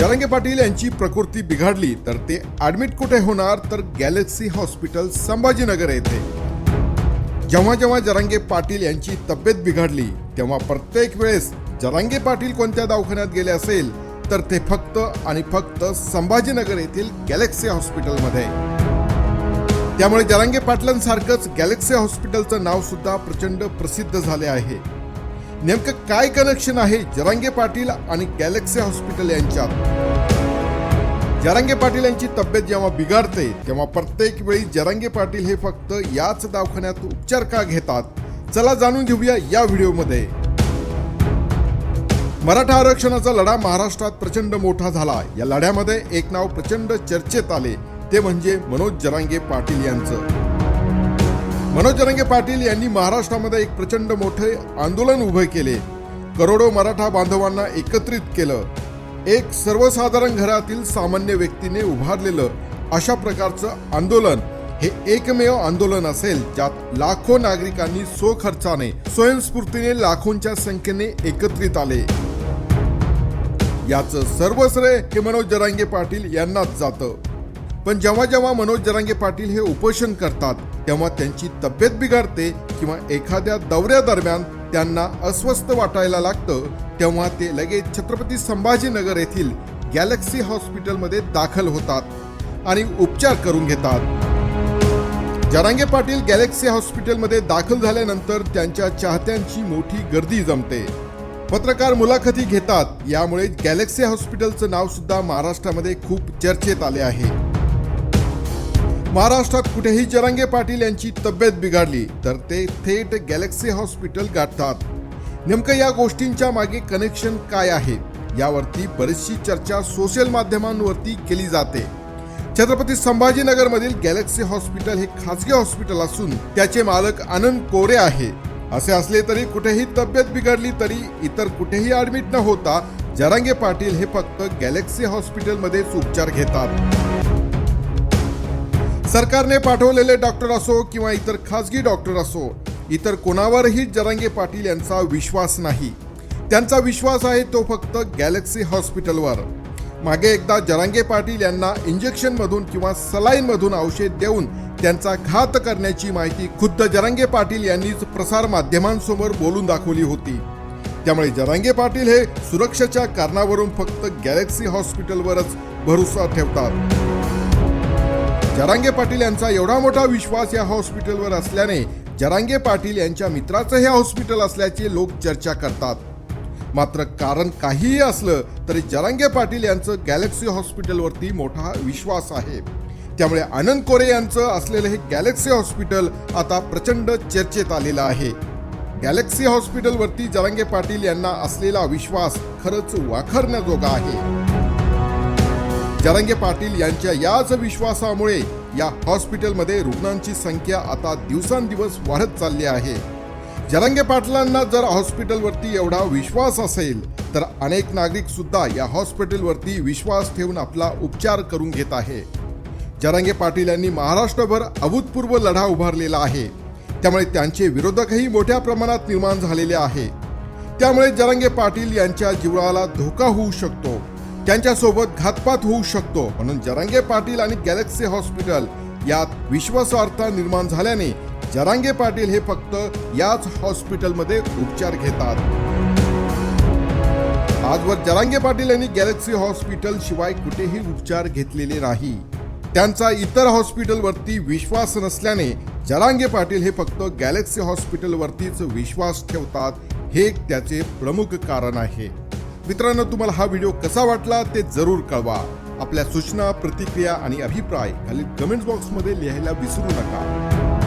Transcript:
जरांगे पाटील यांची प्रकृती बिघडली तर ते ऍडमिट कुठे होणार? तर गॅलेक्सी हॉस्पिटल संभाजीनगर येथे. जेव्हा जेव्हा जरांगे पाटील यांची तब्येत बिघडली तेव्हा प्रत्येक वेळेस जरांगे पाटील कोणत्या दवाखान्यात गेले असेल तर ते फक्त आणि फक्त संभाजीनगर येथील गॅलेक्सी हॉस्पिटलमध्ये त्यामुळे जरांगे पाटलांसारखंच गॅलेक्सी हॉस्पिटलचं नाव सुद्धा प्रचंड प्रसिद्ध झाले आहे. नेमकं काय कनेक्शन आहे जरांगे पाटील आणि गॅलेक्सी हॉस्पिटल यांच्यात? जरांगे पाटील यांची तब्येत जेव्हा बिघडते तेव्हा प्रत्येक वेळी जरांगे पाटील हे फक्त याच दवाखान्यात उपचार का घेतात? चला जाणून घेऊया या व्हिडिओमध्ये. मराठा आरक्षणाचा लढा महाराष्ट्रात प्रचंड मोठा झाला. या लढ्यामध्ये एक नाव प्रचंड चर्चेत आले ते म्हणजे मनोज जरांगे पाटील यांचं. मनोज जरांगे पाटील यांनी महाराष्ट्रामध्ये एक प्रचंड मोठे आंदोलन उभे केले. करोडो मराठा बांधवांना एकत्रित केलं. एक सर्वसाधारण घरातील सामान्य व्यक्तीने उभारलेलं अशा प्रकारचं आंदोलन हे एकमेव आंदोलन असेल ज्यात लाखो नागरिकांनी स्वखर्चाने स्वयंस्फूर्तीने लाखोंच्या संख्येने एकत्रित आले. याचं सर्व श्रेय हे मनोज जरांगे पाटील यांनाच जातं. पण जेव्हा जेव्हा मनोज जरांगे पाटील हे उपोषण करतात तेव्हा त्यांची तब्येत बिघडते किंवा एखाद्या दौऱ्यादरम्यान त्यांना अस्वस्थ वाटायला लागतं तेव्हा ते लगेच छत्रपती संभाजीनगर येथील गॅलेक्सी हॉस्पिटलमध्ये दाखल होतात आणि उपचार करून घेतात. जरांगे पाटील गॅलेक्सी हॉस्पिटलमध्ये दाखल झाल्यानंतर त्यांच्या चाहत्यांची मोठी गर्दी जमते. पत्रकार मुलाखती घेतात यामुळे गॅलेक्सी हॉस्पिटलचं नाव सुद्धा महाराष्ट्रामध्ये खूप चर्चेत आले आहे. महाराष्ट्रात कुठेही जरांगे पाटील यांची तब्येत बिघडली तर ते थेट गॅलेक्सी हॉस्पिटल गाठतात. नेमकं या गोष्टींच्या मागे कनेक्शन काय आहे? यावरती बरीचशी चर्चा सोशल माध्यमांवरती केली जाते. छत्रपती संभाजीनगरमधील गॅलेक्सी हॉस्पिटल हे खासगी हॉस्पिटल असून त्याचे मालक आनंद कोरे आहे. असे असले तरी कुठेही तब्येत बिघडली तरी इतर कुठेही ऍडमिट न होता जरांगे पाटील हे फक्त गॅलेक्सी हॉस्पिटलमध्येच उपचार घेतात. सरकारने पाठवलेले डॉक्टर असो किंवा इतर खासगी डॉक्टर असो इतर कोणावरही जरांगे पाटील यांचा विश्वास नाही. त्यांचा विश्वास आहे तो फक्त गॅलेक्सी हॉस्पिटलवर. मागे एकदा जरांगे पाटील यांना इंजेक्शनमधून किंवा सलाईनमधून औषध देऊन त्यांचा घात करण्याची माहिती खुद्द जरांगे पाटील यांनीच प्रसार माध्यमांसमोर बोलून दाखवली होती. त्यामुळे जरांगे पाटील हे सुरक्षेच्या कारणावरून फक्त गॅलेक्सी हॉस्पिटलवरच भरोसा ठेवतात. जरांगे पाटील यांचा एवढा मोठा विश्वास या हॉस्पिटलवर असल्याने जरांगे पाटील यांच्या मित्राचं हे हॉस्पिटल असल्याचे लोक चर्चा करतात. मात्र कारण काहीही असलं तरी जरांगे पाटील यांचं गॅलेक्सी हॉस्पिटलवरती मोठा विश्वास आहे. त्यामुळे आनंद कोरे यांचं असलेलं हे गॅलेक्सी हॉस्पिटल आता प्रचंड चर्चेत आलेलं आहे. गॅलेक्सी हॉस्पिटलवरती जरांगे पाटील यांना असलेला विश्वास खरंच वाखरण्याजोगा आहे. जरंगे पाटील यांच्या याच विश्वासामुळे या हॉस्पिटलमध्ये रुग्णांची संख्या आता दिवसांदिवस वाढत चालली आहे. जरंगे पाटलांना जर हॉस्पिटलवरती एवढा विश्वास असेल तर अनेक नागरिक सुद्धा या हॉस्पिटलवरती विश्वास ठेवून आपला उपचार करून घेत आहे. जरांगे पाटील यांनी महाराष्ट्रभर अभूतपूर्व लढा उभारलेला आहे. त्यामुळे त्यांचे विरोधकही मोठ्या प्रमाणात निर्माण झालेले आहे. त्यामुळे जरांगे पाटील यांच्या जीवनाला धोका होऊ शकतो. त्यांच्यासोबत घातपात होऊ शकतो. म्हणून जरांगे पाटील आणि गॅलेक्सी हॉस्पिटल यात विश्वासार्हता निर्माण झाल्याने जरांगे पाटील हे फक्त याच हॉस्पिटलमध्ये उपचार घेतात. आजवर जरांगे पाटील यांनी गॅलेक्सी हॉस्पिटल शिवाय कुठेही उपचार घेतलेले नाही. त्यांचा इतर हॉस्पिटलवरती विश्वास नसल्याने जरांगे पाटील हे फक्त गॅलेक्सी हॉस्पिटलवरतीच विश्वास ठेवतात हे त्याचे प्रमुख कारण आहे. मित्रांनो तुम्हाला हा व्हिडिओ कसा वाटला ते जरूर कळवा. आपल्या सूचना प्रतिक्रिया आणि अभिप्राय खाली कमेंट बॉक्समध्ये लिहायला विसरू नका.